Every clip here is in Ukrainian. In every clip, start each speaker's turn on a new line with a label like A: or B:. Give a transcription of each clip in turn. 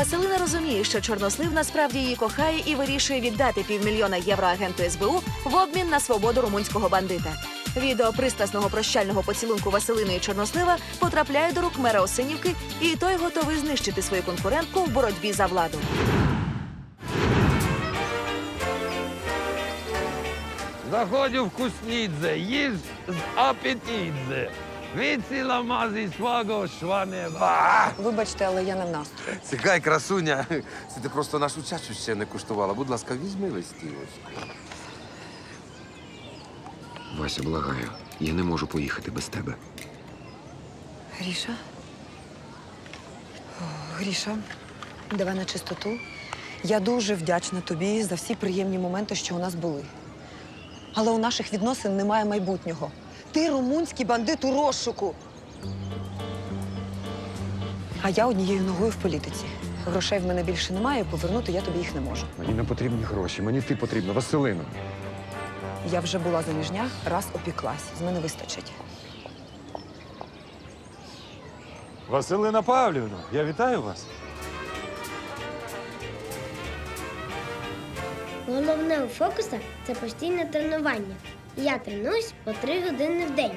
A: Василина розуміє, що чорнослив насправді її кохає і вирішує віддати півмільйона євро агенту СБУ в обмін на свободу румунського бандита. Відео пристрасного прощального поцілунку Василини і Чорнослива потрапляє до рук мера Осинівки, і той готовий знищити свою конкурентку в боротьбі за владу.
B: Заходю в Куснідзе, їж з апетідзе. Віціла мазі свого шванева.
C: Вибачте, але я не в настрої.
D: Цікай, красуня. Це ти просто нашу чачу ще не куштувала. Будь ласка, візьми листівочку.
E: Вася, благаю, я не можу поїхати без тебе.
C: Гріша? О, Гріша, давай на чистоту. Я дуже вдячна тобі за всі приємні моменти, що у нас були. Але у наших відносин немає майбутнього. Ти румунський бандит у розшуку. А я однією ногою в політиці. Грошей в мене більше немає, повернути я тобі їх не можу.
E: Мені не потрібні гроші, мені ти потрібна, Василина.
C: Я вже була заміжня, раз опіклась. З мене вистачить.
F: Василина Павлівна, я вітаю вас.
G: Головне у фокуса це постійне тренування. Я тренуюсь по три години в день.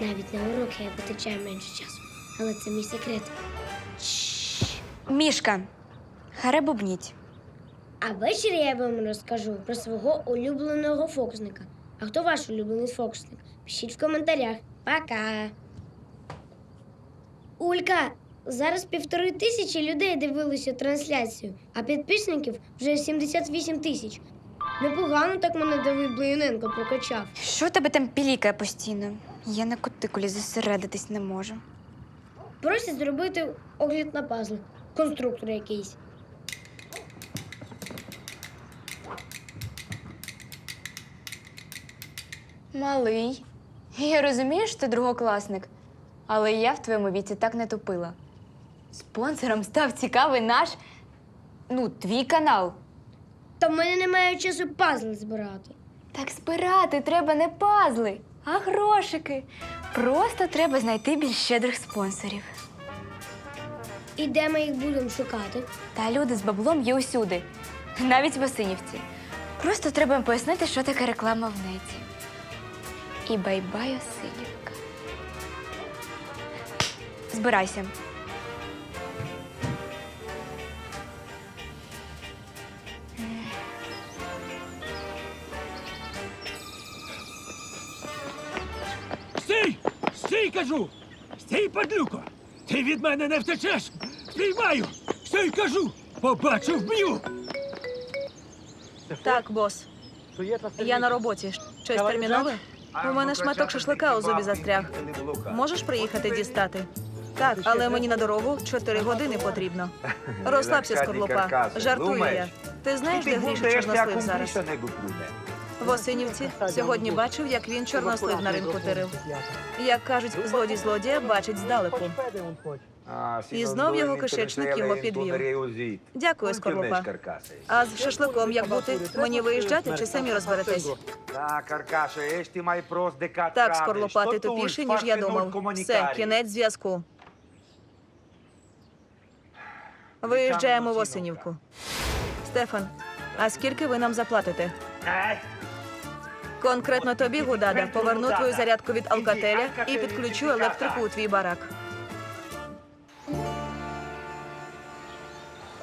G: Навіть на уроки я витрачаю менше часу. Але це мій секрет.
H: Мішка, харе бубніть.
G: А ввечері я вам розкажу про свого улюбленого фокусника. А хто ваш улюблений фокусник? Пишіть в коментарях. Пока. Улька, зараз півтори тисячі людей дивилися трансляцію, а підписників вже 78 тисяч. Непогано так мене Давид Блоєненко прокачав.
H: Що тебе там пілікає постійно? Я на кутикулі зосередитись не можу.
G: Просять зробити огляд на пазли. Конструктор якийсь.
H: Малий. Я розумію, що ти другокласник, але я в твоєму віці так не тупила. Спонсором став цікавий наш, ну, твій канал.
G: Та в мене немає часу пазли збирати.
H: Так збирати треба не пазли, а грошики. Просто треба знайти більш щедрих спонсорів.
G: І де ми їх будемо шукати?
H: Та люди з баблом є усюди, навіть в Осинівці. Просто треба їм пояснити, що таке реклама в неті. І бай-бай, Осинівка. Збирайся.
B: Кажу! Стій, падлюко! Ти від мене не втечеш! Спіймаю! Стій, кажу! Побачу, вб'ю!
A: Так, бос. Я на роботі. Щось термінове? У мене шматок шашлика у зубі застряг. Можеш приїхати дістати? Так, але мені на дорогу 4 години потрібно. Розслабся, скорлупа. Жартую я. Ти знаєш, де Гріша Чорнослив зараз? В Осинівці. Сьогодні бачив, як він чорнослив на ринку тирив. Як кажуть, злодій злодія бачить здалеку.
I: І знов його кишечник його підвів.
A: Дякую, скорлупа. А з шашликом як бути? Мені виїжджати чи самі розберетесь? Так, скорлупа, ти тупіший, ніж я думав. Все, кінець зв'язку. Виїжджаємо в Осинівку. Стефан, а скільки ви нам заплатите? Конкретно тобі, Гудада, поверну твою зарядку від Алкателя і підключу електрику у твій барак.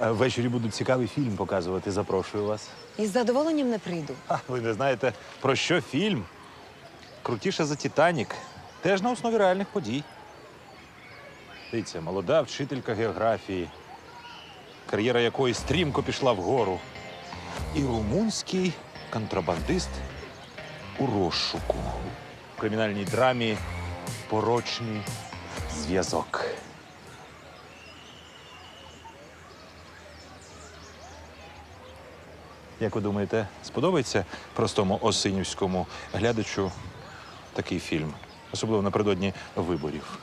F: Е, Ввечері будуть цікавий фільм показувати. Запрошую вас.
C: Із задоволенням не прийду.
F: А, ви не знаєте, про що фільм? Крутіше за Титанік. Теж на основі реальних подій. Дивіться, молода вчителька географії, кар'єра якої стрімко пішла вгору. І румунський контрабандист у розшуку. В кримінальній драмі порочний зв'язок. Як ви думаєте, сподобається простому осинівському глядачу такий фільм, особливо напередодні виборів?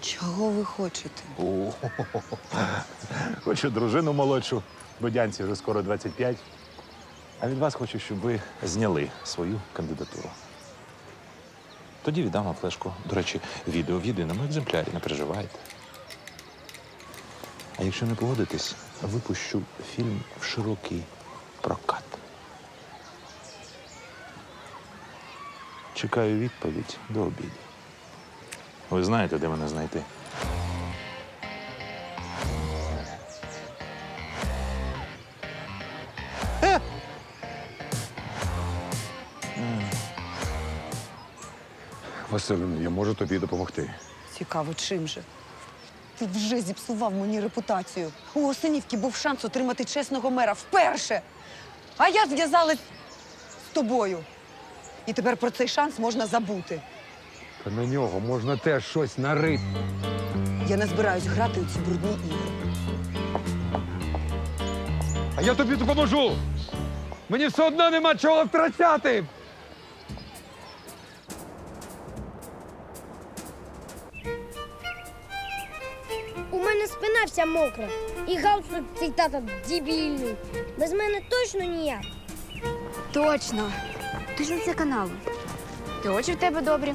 C: Чого ви хочете?
F: О, Хочу дружину молодшу, Бодянці вже скоро 25. А від вас хочу, щоб ви зняли свою кандидатуру. Тоді віддам вам флешку. До речі, відео в єдиному екземплярі, не переживайте. А якщо не погодитесь, випущу фільм в широкий прокат. Чекаю відповідь до обіду. Ви знаєте, де мене знайти.
D: Василину, я можу тобі допомогти.
C: Цікаво, чим же? Ти вже зіпсував мені репутацію. У Осинівки був шанс отримати чесного мера вперше. А я зв'язалась з тобою. І тепер про цей шанс можна забути.
D: Та на нього можна теж щось нарити.
C: Я не збираюсь грати у ці брудні ігри.
D: А я тобі допоможу! Мені все одно нема чого втрачати!
G: Вся мокра. І галстук цей тата дебільний. Без мене точно ніяк.
H: Точно. Ти ж це каналу. Ти очі в тебе добрі.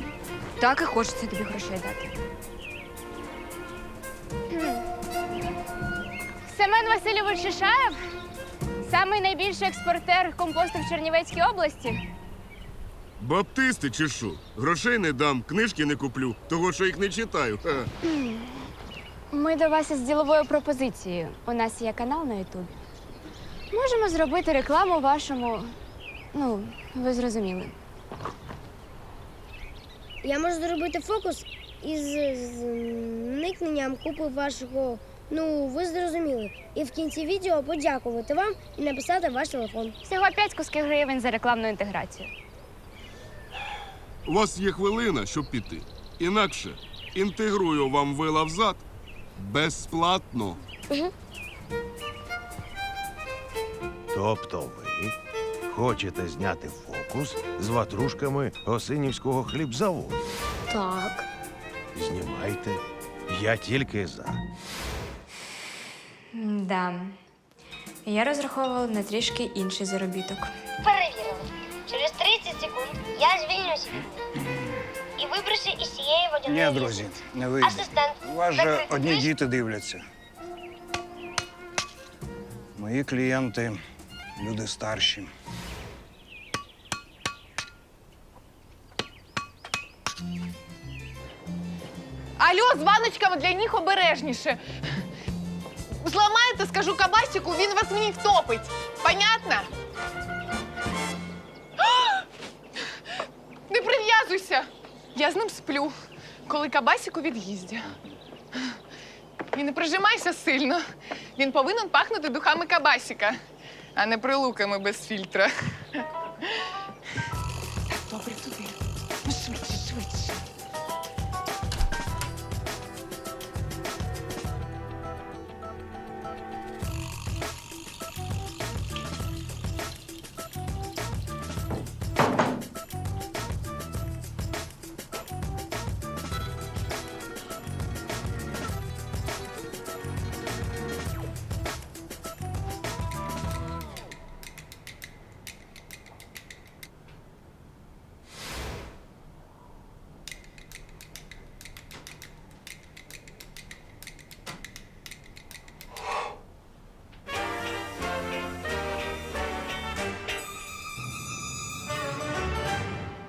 H: Так і хочеться тобі грошей дати. Семен Васильович Шишаєв самий найбільший експортер компосту в Чернівецькій області.
J: Баптисти чи що? Грошей не дам, книжки не куплю, того що їх не читаю. Ха.
H: Ми до вас із діловою пропозицією. У нас є канал на Ютубі. Можемо зробити рекламу вашому. Ну, ви зрозуміли.
G: Я можу зробити фокус із зникненням купи вашого. Ну, ви зрозуміли. І в кінці відео подякувати вам і написати ваш телефон.
H: Всього 5 кусків гривень за рекламну інтеграцію.
J: У вас є хвилина, щоб піти. Інакше інтегрую вам вила в зад безплатно.
K: Тобто ви хочете зняти фокус з ватрушками Осинівського хлібзаводу?
G: Так.
K: Знімайте. Я тільки за.
H: Да. Я розраховувала на трішки інший заробіток.
G: Перевірили. Через 30 секунд я звільнюся і виброся із цієї водяної.
I: Ні, друзі, не вийде.
G: Асистент.
I: У вас же
G: закрити
I: одні діти дивляться. Мої клієнти люди старші.
L: Алло, з баночками для них обережніше. Зламаєте, скажу кабасіку, він вас в ній втопить. Понятно? Не. Я з ним сплю, коли кабасік у від'їзді. І не прижимайся сильно. Він повинен пахнути духами кабасіка, а не прилуками без фільтра.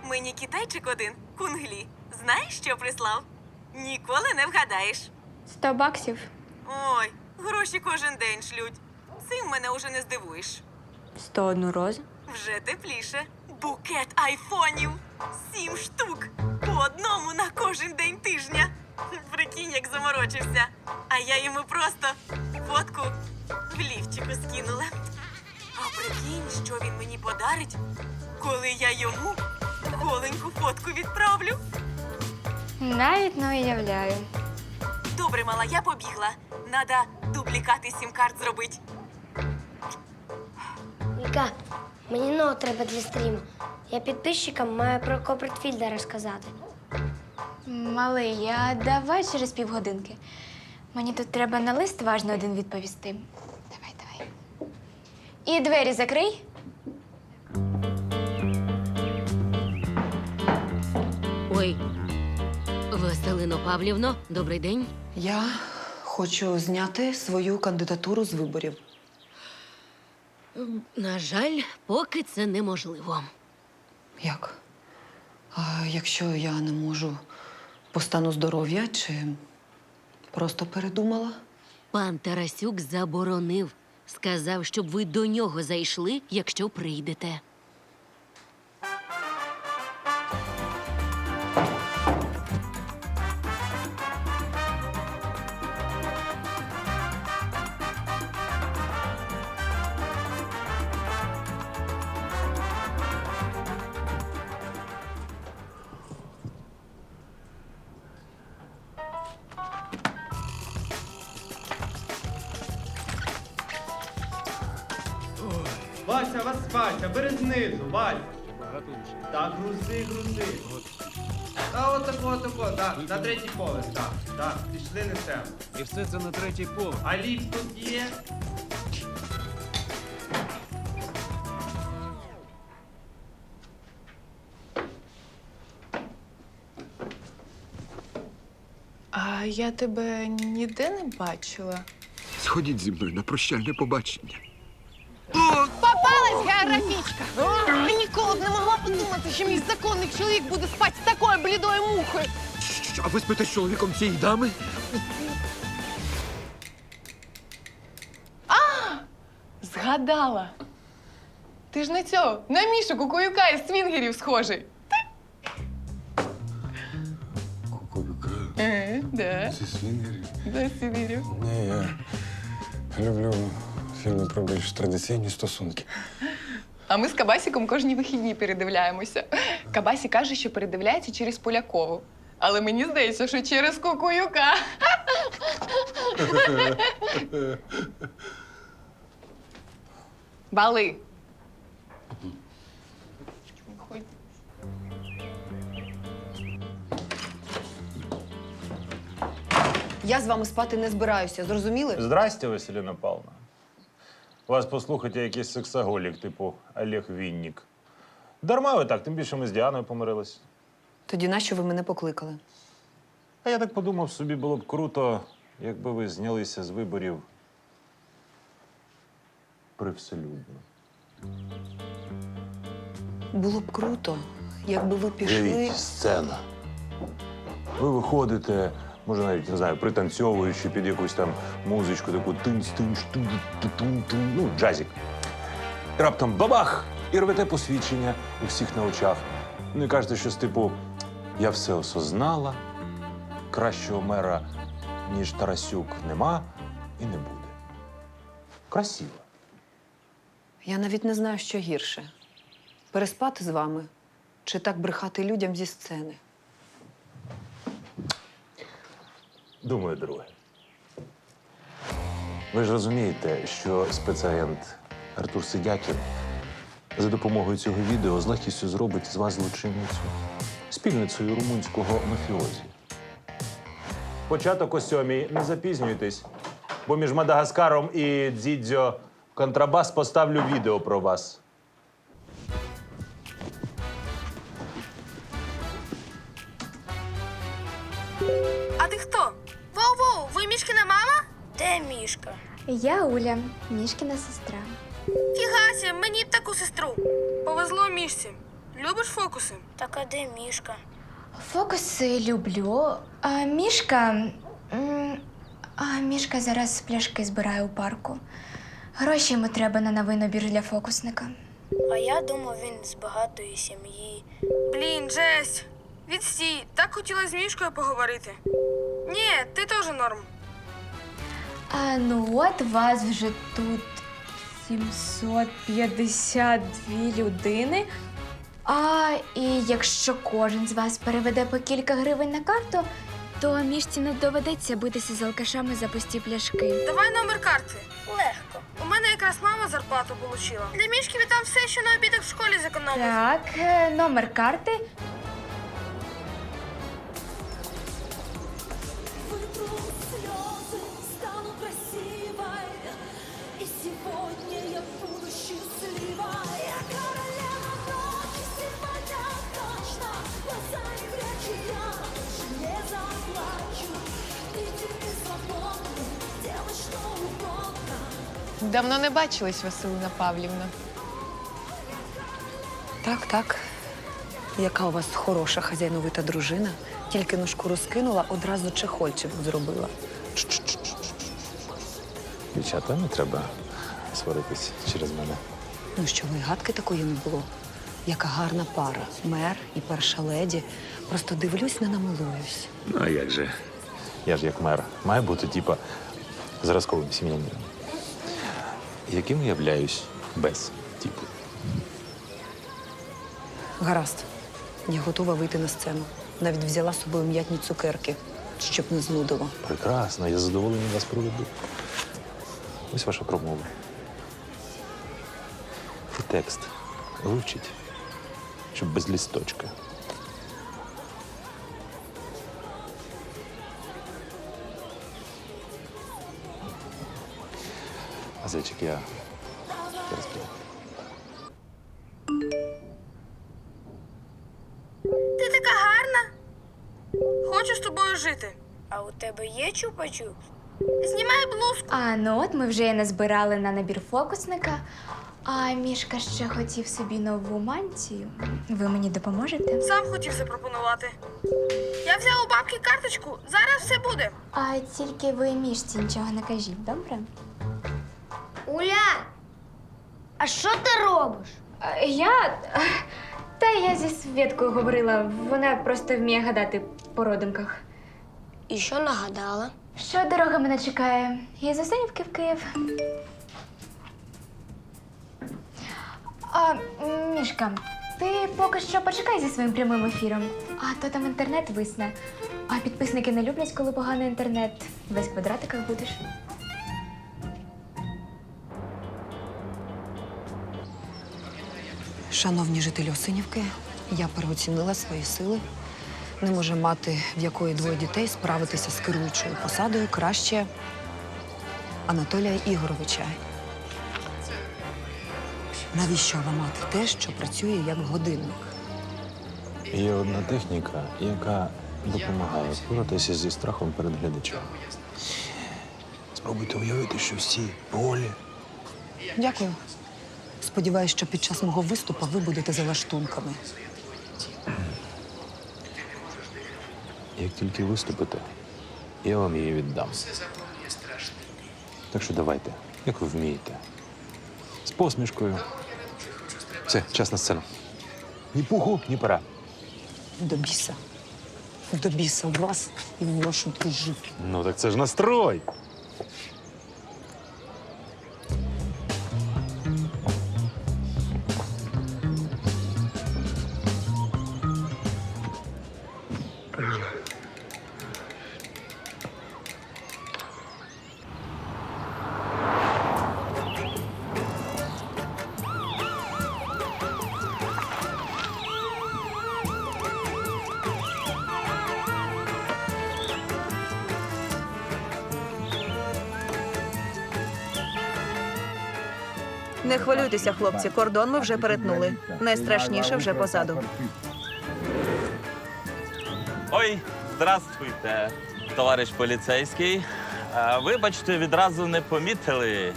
M: Мені китайчик один, кунглі. Знаєш, що прислав? Ніколи не вгадаєш.
H: 100 баксів.
M: Ой, гроші кожен день шлють. Цим мене уже не здивуєш.
H: 101 розу.
M: Вже тепліше. Букет айфонів. Сім штук. По одному на кожен день тижня. Прикинь, як заморочився. А я йому просто фотку в лівчику скинула. А прикинь, що він мені подарить, коли я йому голеньку фотку відправлю.
H: Навіть не уявляю.
M: Добре, мала, я побігла. Надо дублікати сім-карт зробити.
G: Віка, мені ноут треба для стріму. Я підписчикам маю про Копертфільда розказати.
H: Малий, а давай через півгодинки. Мені тут треба на лист важно один відповісти. Давай, давай. І двері закрий.
M: Ой, Василино Павлівно, добрий день.
C: Я Хочу зняти свою кандидатуру з виборів.
N: На жаль, поки це неможливо.
C: Як? А якщо я не можу по стану здоров'я чи просто передумала?
N: Пан Тарасюк заборонив. Сказав, щоб ви до нього зайшли, якщо прийдете.
O: Знизу, Вася. Так, грузи, грузи. Та от тако, тако, так, на третій поверх, так, так, пішли несемо.
B: І все це на третій поверх.
O: А ліфт тут є?
L: А я тебе ніде не бачила.
E: Сходіть зі мною на прощальне побачення.
L: Географічка! Я ніколи б не могла подумати, що мій законний чоловік буде спати з такою блідою мухою.
E: А ви спите з чоловіком цієї дами?
L: Згадала. Ти ж на цього, на Мішу Кукуюка із свінгерів схожий.
J: Кукуюка.
L: Е, да.
J: Зі свінгерів.
L: Да, свінгерів.
J: Ні, я люблю фільми про більш традиційні стосунки.
L: А ми з Кабасіком кожні вихідні передивляємося. Кабасі каже, що передивляється через Полякову. Але мені здається, що через Кукуюка. Бали. Ходь.
C: Я з вами спати не збираюся, зрозуміли?
F: Здрасте, Василина Павловна. Вас послухайте якийсь сексоголік, типу Олег Віннік. Дарма ви так, тим більше ми з Діаною помирились.
C: Тоді нащо ви мене покликали?
F: А я так подумав, собі було б круто, якби ви знялися з виборів привселюдно.
C: Було б круто, якби ви пішли.
F: Уявіть, сцена. Ви виходите, може навіть не знаю, пританцьовуючи під якусь там музичку, таку тинць тинч тун тун тун ну, джазік. І раптом бабах! І рвете посвідчення у всіх на очах. Ну і кажете, що з типу я все осознала, кращого мера, ніж Тарасюк, нема і не буде. Красиво.
C: Я навіть не знаю, що гірше: переспати з вами чи так брехати людям зі сцени.
F: Думаю, друге. Ви ж розумієте, що спецагент Артур Сидякін за допомогою цього відео з легкістю зробить з вас злочинницю, спільницею румунського мафіозі. Початок о сьомій. Не запізнюйтесь, бо між Мадагаскаром і Дзідзьо контрабас поставлю відео про вас.
G: А ти хто? Воу-воу, ви Мішкина мама? Де Мішка?
H: Я Уля, Мішкіна сестра.
G: Фігася, мені б таку сестру. Повезло мішці. Любиш фокуси? Так а де Мішка?
H: Фокуси люблю. А мішка. м, А мішка зараз пляшки збирає у парку. Гроші йому треба на новий набір для фокусника.
G: А я думав, він з багатої сім'ї. Блін, Джесь, відстій, так хотіла з Мішкою поговорити. Ні, ти теж норм.
H: А ну от вас вже тут 752 людини. А і якщо кожен з вас переведе по кілька гривень на карту, то мішці не доведеться битися з алкашами за пусті пляшки.
G: Давай номер карти. Легко. У мене якраз мама зарплату отримала. Для Мішки там все, що на обідах в школі зекономив.
H: Так, е, номер карти.
L: Давно не бачились, Василина Павлівна.
C: Так, так. Яка у вас хороша хазяйновита дружина. Тільки ножку розкинула, одразу чехольчик зробила.
F: Дівчата, не треба сваритись через мене.
C: Ну що, ви гадки такої не було? Яка гарна пара. Мер і перша леді. Просто дивлюсь, не намилуюсь.
F: Ну, а як же? Я ж як мер. Має бути, типа, зразковим сім'янином. Яким являюсь без типу.
C: Гаразд. Я готова вийти на сцену. Навіть взяла з собою м'ятні цукерки, щоб не знудило.
F: Прекрасно, я задоволений вас проведу. Ось ваша промова. І текст вивчіть, щоб без лісточка. Зайчик я зараз.
P: Ти така гарна. Хочу з тобою жити. А у тебе є чупа-чупс? Знімай блузку.
H: А ну от ми вже і назбирали на набір фокусника. А мішка ще хотів собі нову мантію. Ви мені допоможете?
P: Сам хотів запропонувати. Я взяла у бабки карточку. Зараз все буде.
H: А тільки ви мішці нічого не кажіть, добре?
G: Уля! А що ти робиш?
H: Я. Та я зі Свєткою говорила, вона просто вміє гадати по родинках.
G: І що нагадала?
H: Що дорога мене чекає? Із Осинівки в Київ. А, Мішка, ти поки що почекай зі своїм прямим ефіром. А то там інтернет висне. А підписники не люблять, коли поганий інтернет. Весь в квадратиках будеш.
C: Шановні жителі Осинівки, я переоцінила свої сили. Не може мати, в якої двоє дітей, справитися з керуючою посадою краще Анатолія Ігоровича. Навіщо ламати те, що працює як годинник?
F: Є одна техніка, яка допомагає впоратися зі страхом перед глядачем. Спробуйте уявити, що всі болі,
C: Дякую. Сподіваюсь, що під час мого виступу ви будете за лаштунками.
F: Як тільки виступите, я вам її віддам. Так що давайте, як ви вмієте. З посмішкою. Все, час на сцену. Ні пуху, ні пера.
C: До біса. До біса у вас і в вашу дружину.
F: Ну так це ж настрой.
A: Не хлопці, кордон ми вже перетнули. Найстрашніше вже позаду.
Q: Ой, здравствуйте, товариш поліцейський. Е, Вибачте, відразу не помітили.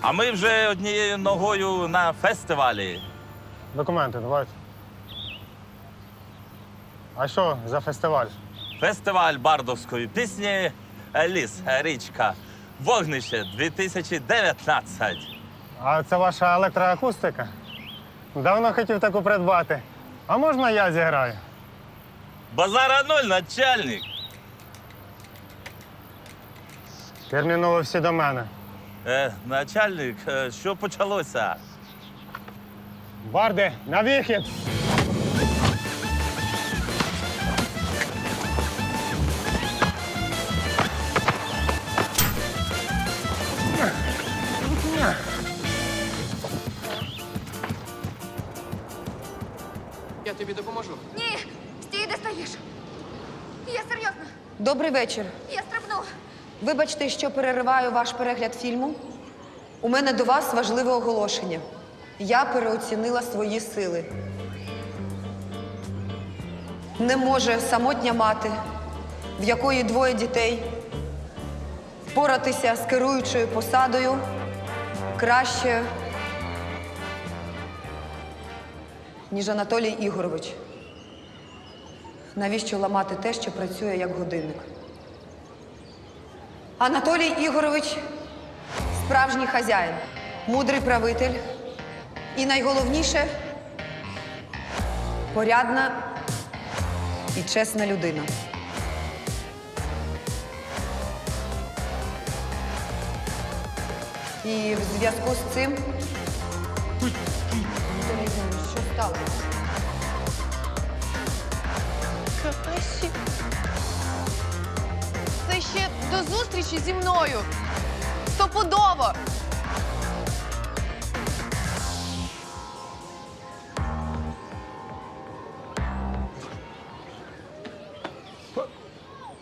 Q: А ми вже однією ногою на фестивалі.
R: Документи, давайте. А що за фестиваль?
Q: Фестиваль бардовської пісні Ліс, річка, вогнище 2019.
R: А це ваша електроакустика? Давно хотів таку придбати. А можна я зіграю?
Q: Базара ноль, начальник.
R: Терміново всі до мене.
Q: Е, начальник, е, що почалося?
R: Барди, на вихід!
C: Добрий вечір.
H: я стрибну.
C: Вибачте, що перериваю ваш перегляд фільму. У мене до вас важливе оголошення. Я переоцінила свої сили. Не може самотня мати, в якої двоє дітей, впоратися з керуючою посадою краще, ніж Анатолій Ігорович. Навіщо ламати те, що працює як годинник? Анатолій Ігорович справжній хазяїн, мудрий правитель і найголовніше порядна і чесна людина. І в зв'язку з цим. Що сталося?
L: Каші. Це ще до зустрічі зі мною. Стопудово.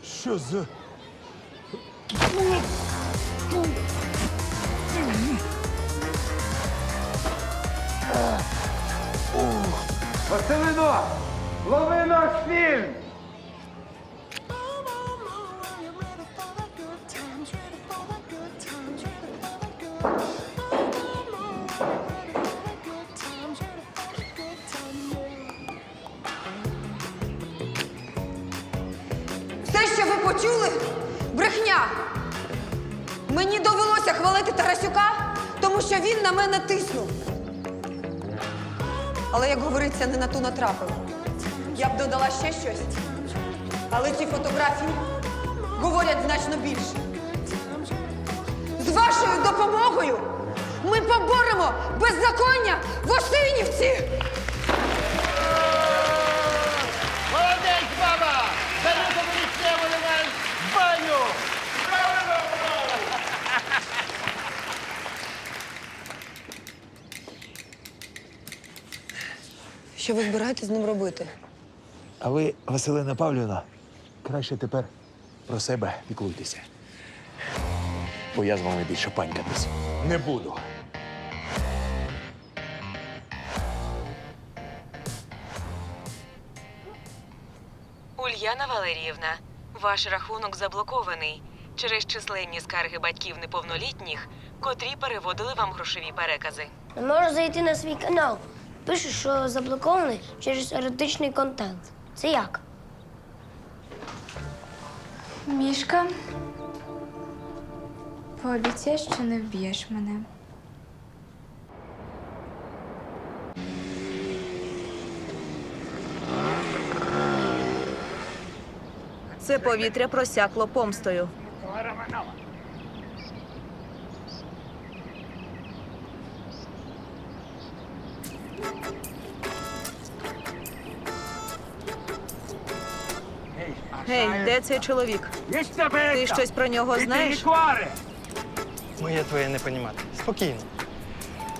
F: Що за.
S: Василино, лови наш фільм!
C: Все, що ви почули, брехня. Мені довелося хвалити Тарасюка, тому що він на мене тиснув. Але, як говориться, не на ту натрапив. Я ще щось. Але ці фотографії говорять значно більше. З вашою допомогою ми поборемо беззаконня в Осинівці!
T: Молодець, баба! Бери комуністів, виливай в баню!
C: Що ви збираєтесь з ним робити?
F: А ви, Василина Павлівна, краще тепер про себе піклуйтеся. Бо я з вами більше панькатись не буду.
U: Ульяна Валеріївна, ваш рахунок заблокований через численні скарги батьків неповнолітніх, котрі переводили вам грошові перекази.
G: Не можу зайти на свій канал. Пише, що заблокований через еротичний контент. Це як?
H: Мішка, пообіцяй, що не вб'єш мене.
A: Це повітря просякло помстою. Де цей чоловік? Ти щось про нього знаєш?
V: Моє твоє не понімати. Спокійно.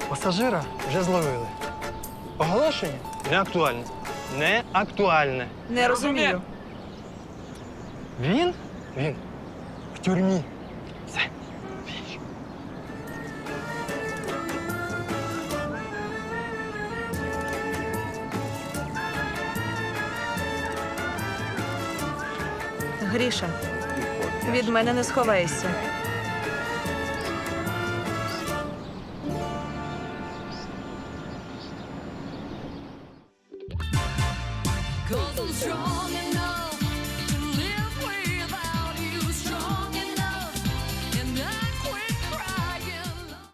V: Пасажира вже зловили. Оголошення не актуальне. Не актуальне.
A: Не розумію.
V: Він? Він в тюрмі.
A: Гріша, від мене не сховаєшся.